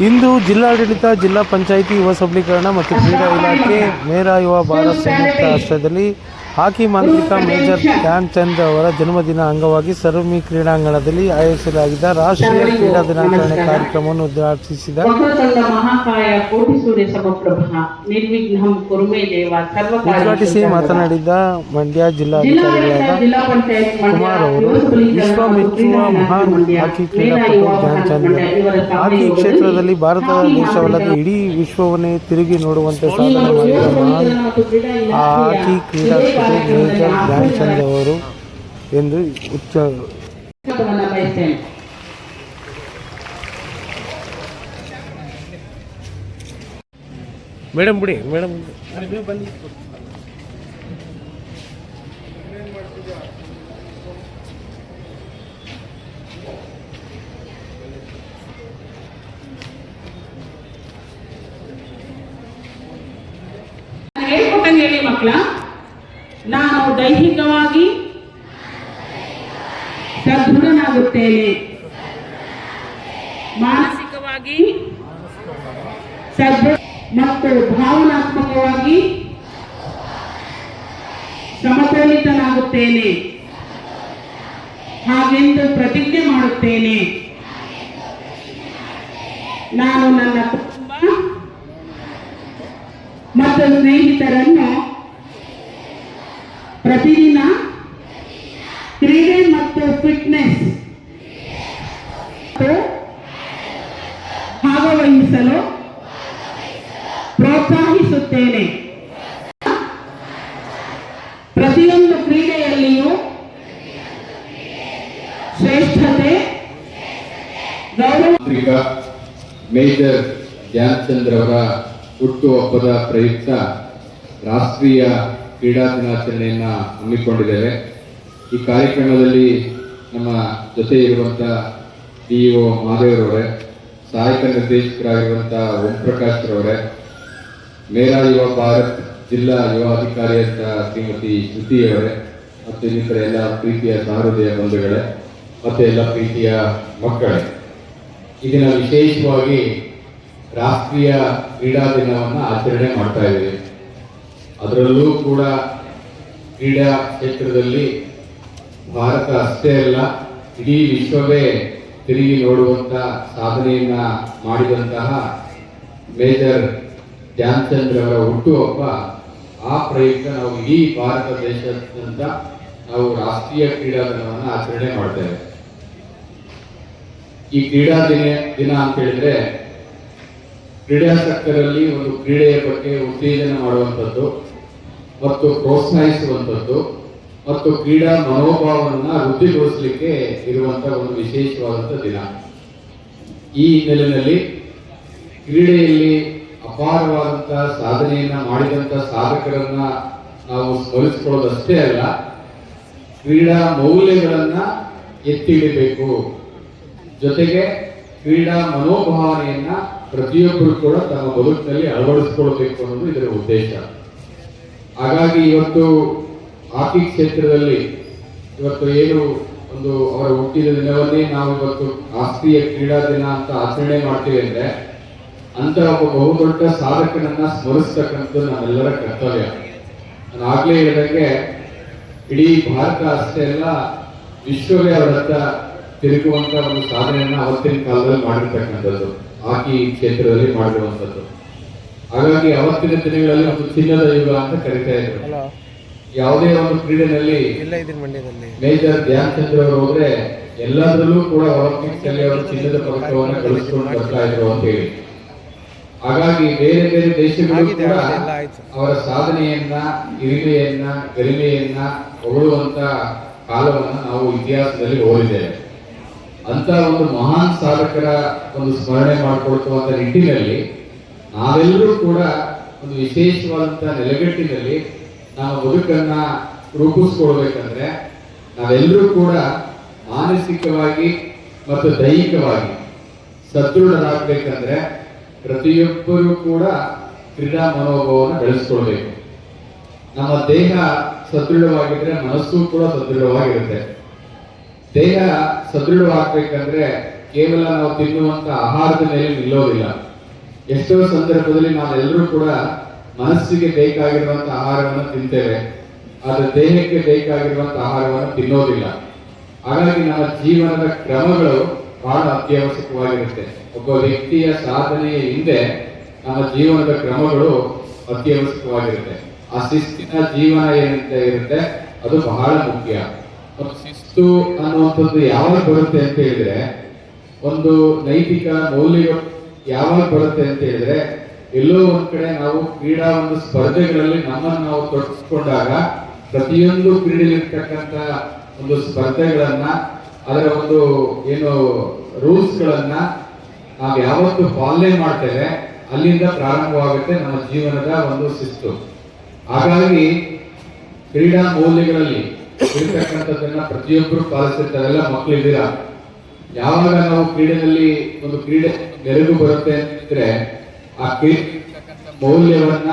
ಇಂದು ಜಿಲ್ಲಾಡಳಿತ ಜಿಲ್ಲಾ ಪಂಚಾಯಿತಿ ಯುವ ಸಬಲೀಕರಣ ಮತ್ತು ಕ್ರೀಡಾ ಇಲಾಖೆ ಮೇರಾ ಯುವ ಭಾರತ್ ಸಂಯುಕ್ತ ಆಶ್ರಯದಲ್ಲಿ ಹಾಕಿ ಮಾಂತ್ರಿಕ ಮೇಜರ್ ಧ್ಯಾನ್ ಚಂದ್ ಅವರ ಜನ್ಮದಿನ ಅಂಗವಾಗಿ ಸರ್ವಮಿ ಕ್ರೀಡಾಂಗಣದಲ್ಲಿ ಆಯೋಜಿಸಲಾಗಿದ್ದ ರಾಷ್ಟ್ರೀಯ ಕ್ರೀಡಾ ದಿನಾಚರಣೆ ಕಾರ್ಯಕ್ರಮವನ್ನು ಉದ್ಘಾಟಿಸಿದ ಉದ್ಘಾಟಿಸಿ ಮಾತನಾಡಿದ ಮಂಡ್ಯ ಜಿಲ್ಲಾಧಿಕಾರಿಗಳಾದ ಕುಮಾರ್ ಅವರು ವಿಶ್ವ ಮೆಚ್ಚುವ ಮಹಾನ್ ಹಾಕಿ ಕ್ರೀಡಾ ಕ್ರೀಡಾಪಟು ಧ್ಯಾನ್ ಚಂದ್ ಹಾಕಿ ಕ್ಷೇತ್ರದಲ್ಲಿ ಭಾರತ ದೇಶವಲ್ಲದೆ ಇಡೀ ವಿಶ್ವವನ್ನೇ ತಿರುಗಿ ನೋಡುವಂತೆ ಸಾಧನೆ ಮಾಡಿದ ಮಹಾನ್ ಹಾಕಿ ಕ್ರೀಡಾ ಆ ಇಲಾಖೆಯ ಹಾಕಿ ಇದೇ ಕ್ರೀಡಾಪಟು ಕಾರ್ಯಕ್ರಮದಲ್ಲಿ ಮೇಜರ್ ಧ್ಯಾನ್ ಚಂದ್ ಆಹ್ವಾನ ಅವರು ಎಂದು ಉಚ್ಚ ಮೇಡಮ್ ಬಿಡಿ ಮೇಡಮ್ ಹೇಳ್ಕೊಟ್ಟಂಗೆ ಹೇಳಿ ಮಕ್ಕಳ. ನಾನು ದೈಹಿಕವಾಗಿ ಸದೃಢನಾಗುತ್ತೇನೆ. ಮಾನಸಿಕವಾಗಿ ಸದೃಢ ಮತ್ತು ಭಾವನಾತ್ಮಕವಾಗಿ ಸಮತೋಲಿತನಾಗುತ್ತೇನೆ. ಹಾಗೆಂದು ಪ್ರತಿಜ್ಞೆ ಮಾಡುತ್ತೇನೆ. ನಾನು ನನ್ನ ಕುಟುಂಬ ಮತ್ತು ಸ್ನೇಹಿತರನ್ನು ಪ್ರತಿದಿನ ಕ್ರೀಡೆ ಮತ್ತು ಫಿಟ್ನೆಸ್ ಭಾಗವಹಿಸಲು ಪ್ರೋತ್ಸಾಹಿಸುತ್ತೇನೆ. ಪ್ರತಿಯೊಂದು ಕ್ರೀಡೆಯಲ್ಲಿಯೂ ಶ್ರೇಷ್ಠತೆ, ಗೌರವ ಮೇಜರ್ ಧ್ಯಾನ್ ಚಂದ್ರ ಅವರ ಹುಟ್ಟುಹಬ್ಬದ ಪ್ರಯುಕ್ತ ರಾಷ್ಟ್ರೀಯ ಕ್ರೀಡಾ ದಿನಾಚರಣೆಯನ್ನು ಹಮ್ಮಿಕೊಂಡಿದ್ದೇವೆ. ಈ ಕಾರ್ಯಕ್ರಮದಲ್ಲಿ ನಮ್ಮ ಜೊತೆ ಇರುವಂಥ ಡಿ ಒ ಮಹಾದೇವರವರೇ ಸಹಾಯಕ ನಿರ್ದೇಶಕರಾಗಿರುವಂಥ ಓಂ ಪ್ರಕಾಶ್ ರವರೇ ಮೇರಾ ಯುವ ಭಾರತ್ ಜಿಲ್ಲಾ ಯುವ ಅಧಿಕಾರಿಯಂತಹ ಶ್ರೀಮತಿ ಶ್ರುತಿ ಅವರೇ, ಮತ್ತು ಇನ್ನಿತರ ಎಲ್ಲ ಪ್ರೀತಿಯ ಸಹೃದಯ ಬಂಧುಗಳೇ, ಮತ್ತು ಎಲ್ಲ ಪ್ರೀತಿಯ ಮಕ್ಕಳೇ. ಇದನ್ನ ದಿನ ವಿಶೇಷವಾಗಿ ರಾಷ್ಟ್ರೀಯ ಕ್ರೀಡಾ ದಿನವನ್ನು ಆಚರಣೆ ಮಾಡ್ತಾ ಇದ್ದೀವಿ. ಅದರಲ್ಲೂ ಕೂಡ ಕ್ರೀಡಾ ಕ್ಷೇತ್ರದಲ್ಲಿ ಭಾರತ ಅಷ್ಟೇ ಅಲ್ಲ, ಇಡೀ ವಿಶ್ವವೇ ತಿರುಗಿ ನೋಡುವಂತ ಸಾಧನೆಯನ್ನ ಮಾಡಿದಂತಹ ಮೇಜರ್ ಧ್ಯಾನ್ ಚಂದ್ರ ಅವರ ಹುಟ್ಟುಹಬ್ಬ ಆ ಪ್ರಯುಕ್ತ ನಾವು ಇಡೀ ಭಾರತ ದೇಶದಂತ ನಾವು ರಾಷ್ಟ್ರೀಯ ಕ್ರೀಡಾ ದಿನವನ್ನು ಆಚರಣೆ ಮಾಡ್ತೇವೆ. ಈ ಕ್ರೀಡಾ ದಿನ ದಿನ ಅಂತ ಹೇಳಿದ್ರೆ ಕ್ರೀಡಾಸಕ್ತರಲ್ಲಿ ಒಂದು ಕ್ರೀಡೆಯ ಬಗ್ಗೆ ಉತ್ತೇಜನ ಮಾಡುವಂಥದ್ದು ಮತ್ತು ಪ್ರೋತ್ಸಾಹಿಸುವಂಥದ್ದು. ಮತ್ತು ಕ್ರೀಡಾ ಮನೋಭಾವವನ್ನು ವೃದ್ಧಿಗೊಳಿಸಲಿಕ್ಕೆ ಇರುವಂತಹ ಒಂದು ವಿಶೇಷವಾದಂಥ ದಿನ. ಈ ಹಿನ್ನೆಲೆಯಲ್ಲಿ ಕ್ರೀಡೆಯಲ್ಲಿ ಅಪಾರವಾದಂತಹ ಸಾಧನೆಯನ್ನ ಮಾಡಿದಂಥ ಸಾಧಕರನ್ನ ನಾವು ಸ್ಮರಿಸಿಕೊಳ್ಳೋದಷ್ಟೇ ಅಲ್ಲ, ಕ್ರೀಡಾ ಮೌಲ್ಯಗಳನ್ನ ಎತ್ತಿಡಬೇಕು ಜೊತೆಗೆ ಕ್ರೀಡಾ ಮನೋಭಾವನೆಯನ್ನ ಪ್ರತಿಯೊಬ್ಬರು ಕೂಡ ತಮ್ಮ ಬದುಕಿನಲ್ಲಿ ಅಳವಡಿಸಿಕೊಳ್ಬೇಕು ಅನ್ನೋದು ಇದರ ಉದ್ದೇಶ. ಹಾಗಾಗಿ ಇವತ್ತು ಹಾಕಿ ಕ್ಷೇತ್ರದಲ್ಲಿ ಇವತ್ತು ಏನು ಒಂದು ಅವರ ಹುಟ್ಟಿದ ದಿನವನ್ನೇ ನಾವು ಇವತ್ತು ರಾಷ್ಟ್ರೀಯ ಕ್ರೀಡಾ ದಿನ ಅಂತ ಆಚರಣೆ ಮಾಡ್ತೀವಿ ಅಂದ್ರೆ ಅಂತ ಒಬ್ಬ ಬಹುದೊಡ್ಡ ಸಾಧಕನನ್ನ ಸ್ಮರಿಸ್ತಕ್ಕಂಥದ್ದು ನಾವೆಲ್ಲರ ಕರ್ತವ್ಯ. ನಾನು ಆಗ್ಲೇ ಹೇಳಿದಂಗೆ ಇಡೀ ಭಾರತ ಅಷ್ಟೇ ಅಲ್ಲ, ವಿಶ್ವವೇ ಅವರತ್ತ ತಿರುಗುವಂತ ಒಂದು ಸಾಧನೆಯನ್ನ ಅವತ್ತಿನ ಕಾಲದಲ್ಲಿ ಮಾಡಿರ್ತಕ್ಕಂಥದ್ದು, ಹಾಕಿ ಕ್ಷೇತ್ರದಲ್ಲಿ ಮಾಡಿರುವಂಥದ್ದು. ಹಾಗಾಗಿ ಅವತ್ತಿನ ದಿನಗಳಲ್ಲಿ ಒಂದು ಚಿನ್ನದ ಯುಗ ಅಂತ ಕರಿತಾ ಇದ್ರು. ಯಾವುದೇ ಒಂದು ಮಂಡ್ಯದಲ್ಲಿ. ಮೇಜರ್ ಧ್ಯಾನ್ ಚಂದ್ರ ಅವರು ಹೋದ್ರೆ ಎಲ್ಲದರಲ್ಲೂ ಕೂಡ ಒಲಿಂಪಿಕ್ಸ್ ಅಲ್ಲಿ ಅವರು ಚಿನ್ನದ ಪದಕವನ್ನು ಗಳಿಸಿಕೊಂಡು ಬರ್ತಾ ಇದ್ರು ಅಂತ ಹೇಳಿ. ಹಾಗಾಗಿ ಬೇರೆ ಬೇರೆ ದೇಶಗಳು ಕೂಡ. ಅವರ ಸಾಧನೆಯನ್ನ ಹಿರಿಮೆಯನ್ನ ಗರಿಮೆಯನ್ನ ಹೊಗಳುವಂತ ಕಾಲವನ್ನ ನಾವು ಇತಿಹಾಸದಲ್ಲಿ ಓದಿದ್ದೇವೆ. ಅಂತ ಒಂದು ಮಹಾನ್ ಸಾಧಕರ ಒಂದು ಸ್ಮರಣೆ ಮಾಡಿಕೊಳ್ತುವಂತ ನಿಟ್ಟಿನಲ್ಲಿ ನಾವೆಲ್ಲರೂ ಕೂಡ ಒಂದು ವಿಶೇಷವಾದಂತ ನೆಲೆಗಟ್ಟಿನಲ್ಲಿ ನಾವು ಬದುಕನ್ನ ರೂಪಿಸ್ಕೊಳ್ಬೇಕಂದ್ರೆ ನಾವೆಲ್ಲರೂ ಕೂಡ ಮಾನಸಿಕವಾಗಿ ಮತ್ತು ದೈಹಿಕವಾಗಿ ಸದೃಢರಾಗಬೇಕಂದ್ರೆ ಪ್ರತಿಯೊಬ್ಬರೂ ಕೂಡ ಕ್ರೀಡಾ ಮನೋಭಾವವನ್ನು ಬೆಳೆಸ್ಕೊಳ್ಬೇಕು. ನಮ್ಮ ದೇಹ ಸದೃಢವಾಗಿದ್ರೆ ಮನಸ್ಸು ಕೂಡ ಸದೃಢವಾಗಿರುತ್ತೆ. ದೇಹ ಸದೃಢವಾಗಬೇಕಂದ್ರೆ ಕೇವಲ ನಾವು ತಿನ್ನುವಂತ ಆಹಾರದ ಮೇಲೆ ನಿಲ್ಲೋದಿಲ್ಲ. ಎಷ್ಟೋ ಸಂದರ್ಭದಲ್ಲಿ ನಾವೆಲ್ಲರೂ ಕೂಡ ಮನಸ್ಸಿಗೆ ಬೇಕಾಗಿರುವಂತ ಆಹಾರವನ್ನು ತಿಂತೇವೆ. ಆದರೆ ದೇಹಕ್ಕೆ ಬೇಕಾಗಿರುವಂತ ಆಹಾರವನ್ನು ತಿನ್ನೋದಿಲ್ಲ. ಹಾಗಾಗಿ ನಮ್ಮ ಜೀವನದ ಕ್ರಮಗಳು ಬಹಳ ಅತ್ಯವಶ್ಯಕವಾಗಿರುತ್ತೆ. ಒಬ್ಬ ವ್ಯಕ್ತಿಯ ಸಾಧನೆಯ ಹಿಂದೆ ನಮ್ಮ ಜೀವನದ ಕ್ರಮಗಳು ಅತ್ಯವಶ್ಯಕವಾಗಿರುತ್ತೆ. ಆ ಶಿಸ್ತಿನ ಜೀವನ ಏನಂತ ಇರುತ್ತೆ, ಅದು ಬಹಳ ಮುಖ್ಯ. ಶಿಸ್ತು ಅನ್ನುವಂಥದ್ದು ಯಾವಾಗ ಬರುತ್ತೆ ಅಂತ ಹೇಳಿದ್ರೆ, ಒಂದು ನೈತಿಕ ಮೌಲ್ಯ ಯಾವಾಗ ಬರುತ್ತೆ ಅಂತ ಹೇಳಿದ್ರೆ ಎಲ್ಲೋ ಒಂದ್ ಕಡೆ ನಾವು ಕ್ರೀಡಾ ಒಂದು ಸ್ಪರ್ಧೆಗಳಲ್ಲಿ ನಮ್ಮನ್ನು ನಾವು ತೊಡಗಿಸ್ಕೊಂಡಾಗ ಪ್ರತಿಯೊಂದು ಕ್ರೀಡೆಯಲ್ಲಿರ್ತಕ್ಕಂಥ ಒಂದು ಸ್ಪರ್ಧೆಗಳನ್ನ, ಅದರ ಒಂದು ಏನು ರೂಲ್ಸ್ ಗಳನ್ನ ನಾವು ಯಾವತ್ತು ಪಾಲನೆ ಮಾಡ್ತೇವೆ, ಅಲ್ಲಿಂದ ಪ್ರಾರಂಭವಾಗುತ್ತೆ ನಮ್ಮ ಜೀವನದ ಒಂದು ಶಿಸ್ತು. ಹಾಗಾಗಿ ಕ್ರೀಡಾ ಮೌಲ್ಯಗಳಲ್ಲಿ ಇರ್ತಕ್ಕಂಥದ್ದನ್ನ ಪ್ರತಿಯೊಬ್ಬರು ಪಾಲಿಸಿರ್ತಾರೆಲ್ಲ ಮಕ್ಕಳಿದ್ದೀರಾ ಯಾವಾಗ ನಾವು ಕ್ರೀಡೆಯಲ್ಲಿ ಒಂದು ಕ್ರೀಡೆ ನೆರವು ಬರುತ್ತೆ ಅಂದ್ರೆ ಆ ಮೌಲ್ಯವನ್ನ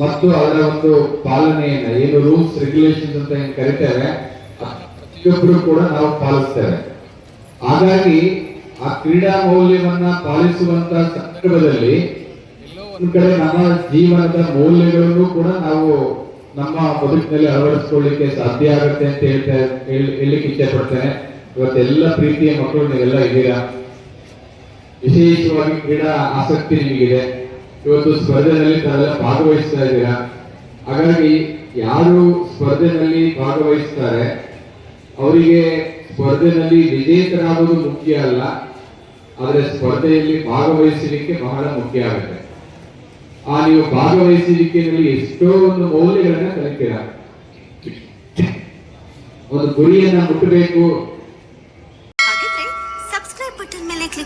ಮತ್ತು ಅದರ ಒಂದು ಪಾಲನೆಯನ್ನ, ಏನು ರೂಲ್ಸ್ ರೆಗ್ಯುಲೇಷನ್ಸ್ ಅಂತ ಏನು ಕರಿತೇವೆ ಪ್ರತಿಯೊಬ್ಬರು ಕೂಡ ನಾವು ಪಾಲಿಸ್ತೇವೆ. ಹಾಗಾಗಿ ಆ ಕ್ರೀಡಾ ಮೌಲ್ಯವನ್ನ ಪಾಲಿಸುವಂತ ಸಂದರ್ಭದಲ್ಲಿ ಒಂದ್ ಕಡೆ ನಮ್ಮ ಜೀವನದ ಮೌಲ್ಯಗಳನ್ನು ಕೂಡ ನಾವು ನಮ್ಮ ಬದುಕಿನಲ್ಲಿ ಅಳವಡಿಸ್ಕೊಳ್ಳಿಕ್ಕೆ ಸಾಧ್ಯ ಆಗುತ್ತೆ ಅಂತ ಹೇಳ್ತಾ, ಹೇಳಿ, ಹೇಳಲಿಕ್ಕೆ ಇಷ್ಟಪಡ್ತೇನೆ ಪಡ್ತೇನೆ. ಇವತ್ತೆಲ್ಲ ಪ್ರೀತಿಯ ಮಕ್ಕಳು ನೀವೆಲ್ಲ ಇದ್ದೀರಾ? ವಿಶೇಷವಾಗಿ ಕ್ರೀಡಾ ಆಸಕ್ತಿ ನಿಮಗಿದೆ. ಇವತ್ತು ಸ್ಪರ್ಧೆಯಲ್ಲಿ ತಾವೆಲ್ಲ ಭಾಗವಹಿಸ್ತಾ ಇದ್ದೀರಾ? ಹಾಗಾಗಿ ಯಾರು ಸ್ಪರ್ಧೆನಲ್ಲಿ ಭಾಗವಹಿಸ್ತಾರೆ, ಅವರಿಗೆ ಸ್ಪರ್ಧೆನಲ್ಲಿ ವಿಜೇತರಾಗೋದು ಮುಖ್ಯ ಅಲ್ಲ, ಆದರೆ ಸ್ಪರ್ಧೆಯಲ್ಲಿ ಭಾಗವಹಿಸಲಿಕ್ಕೆ ಬಹಳ ಮುಖ್ಯ ಆಗುತ್ತೆ. ಆ ನೀವು ಭಾಗವಹಿಸುವಿಕೆಯಲ್ಲಿ ಎಷ್ಟೋ ಒಂದು ಮೌಲ್ಯಗಳನ್ನ ಕಲಿತೀರ. ಒಂದು ಗುರಿಯನ್ನ ಮುಟ್ಟಬೇಕು ಹಾಗಿದ್ರೆ ಸಬ್ಸ್ಕ್ರೈಬ್